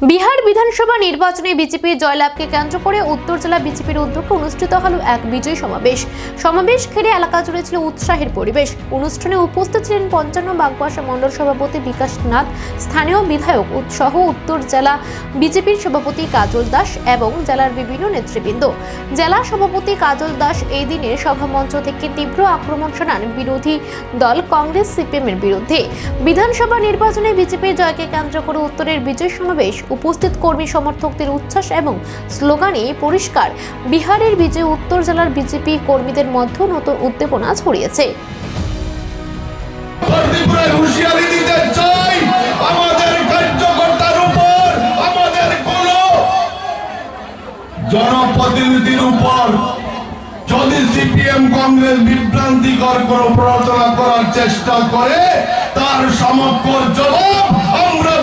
বিহার বিধানসভা নির্বাচনে বিজেপির জয়লাভকে কেন্দ্র করে উত্তর জেলা বিজেপির উদ্যোগে অনুষ্ঠিত হল এক বিজয় সমাবেশ। সমাবেশ ঘিরে এলাকা জুড়ে ছিল উৎসাহের পরিবেশ। অনুষ্ঠানে উপস্থিত ছিলেন পঞ্চান্ন বাগবাসা মণ্ডল সভাপতি বিকাশ নাথ, স্থানীয় বিধায়ক সহ উত্তর জেলা বিজেপির সভাপতি কাজল দাস এবং জেলার বিভিন্ন নেতৃবৃন্দ। জেলা সভাপতি কাজল দাস এই দিনের সভামঞ্চ থেকে তীব্র আক্রমণ শোনান বিরোধী দল কংগ্রেস, সিপিএমের বিরুদ্ধে। বিধানসভা নির্বাচনে বিজেপির জয়কে কেন্দ্র করে উত্তরের বিজয় সমাবেশ উপস্থিত কর্মী সমর্থকদের উচ্ছ্বাস এবং স্লোগানে পরিষ্কার, বিহারের বিজয় উত্তর জেলার বিজেপি কর্মীদের মধ্যে নতুন উদ্দীপনা ছড়িয়েছে। জনপ্রতিনিধির উপর। যদি সিপিএম কংগ্রেস বিভ্রান্তিকর কোন প্ররোচনা করার চেষ্টা করে, তার সমগ্র জবাব আমরা